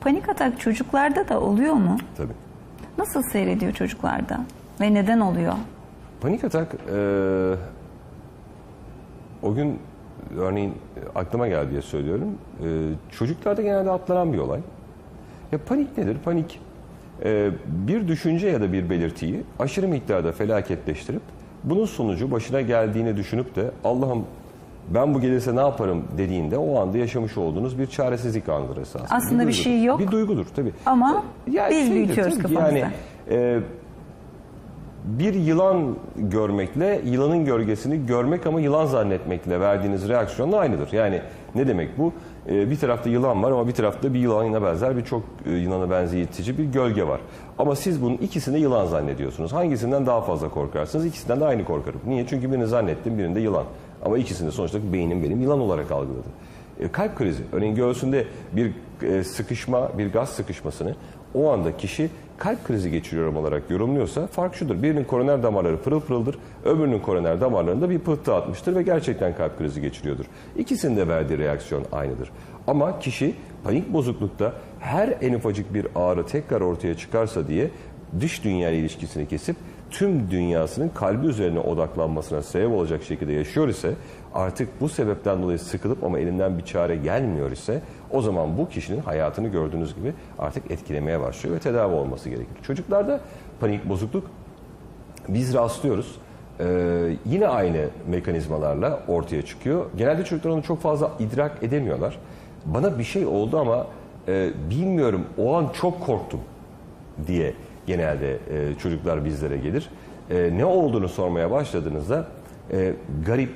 Panik atak çocuklarda da oluyor mu? Tabii. Nasıl seyrediyor çocuklarda? Ve neden oluyor? Panik atak e, o gün örneğin aklıma geldi diye söylüyorum. E, çocuklarda genelde atlanan bir olay. Ya panik nedir? Panik e, bir düşünce ya da bir belirtiyi aşırı miktarda felaketleştirip bunun sonucu başına geldiğini düşünüp de Allah'ım ben bu gelirse ne yaparım dediğinde o anda yaşamış olduğunuz bir çaresizlik anıdır esasında. Aslında bir duygudur. şey yok. Bir duygudur tabii. Ama Ya biz şeydir, büyütüyoruz kafamızda. Yani e, bir yılan görmekle yılanın gölgesini görmek ama yılan zannetmekle verdiğiniz reaksiyonla aynıdır. Yani ne demek bu? E, bir tarafta yılan var ama bir tarafta bir yılana benzer bir çok e, yılana benzetici bir gölge var. Ama siz bunun ikisini yılan zannediyorsunuz. Hangisinden daha fazla korkarsınız? İkisinden de aynı korkarım. Niye? Çünkü birini zannettim, birinde yılan. Ama ikisini sonuçta beynim benim yılan olarak algıladı. E, kalp krizi. Örneğin göğsünde bir e, sıkışma, bir gaz sıkışmasını o anda kişi kalp krizi geçiriyorum olarak yorumluyorsa fark şudur. Birinin koroner damarları pırıl pırıldır, öbürünün koroner damarlarında bir pıhtı atmıştır ve gerçekten kalp krizi geçiriyordur. İkisinin de verdiği reaksiyon aynıdır. Ama kişi panik bozuklukta her en ufacık bir ağrı tekrar ortaya çıkarsa diye dış dünya ilişkisini kesip tüm dünyasının kalbi üzerine odaklanmasına sebep olacak şekilde yaşıyor ise artık bu sebepten dolayı sıkılıp ama elinden bir çare gelmiyor ise o zaman bu kişinin hayatını gördüğünüz gibi artık etkilemeye başlıyor ve tedavi olması gerekir. Çocuklarda panik bozukluk biz rastlıyoruz. Ee, yine aynı mekanizmalarla ortaya çıkıyor. Genelde çocuklar onu çok fazla idrak edemiyorlar. Bana bir şey oldu ama e, bilmiyorum o an çok korktum diye genelde e, çocuklar bizlere gelir. E, ne olduğunu sormaya başladığınızda e, garip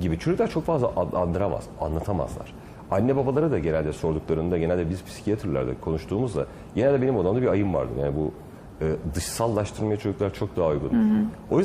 gibi çocuklar çok fazla andıramaz, anlatamazlar. Anne babalara da genelde sorduklarında, genelde biz psikiyatrlarda konuştuğumuzda genelde benim odamda bir ayım vardı. Yani bu e, dışsallaştırmaya çocuklar çok daha uygun. O yüzden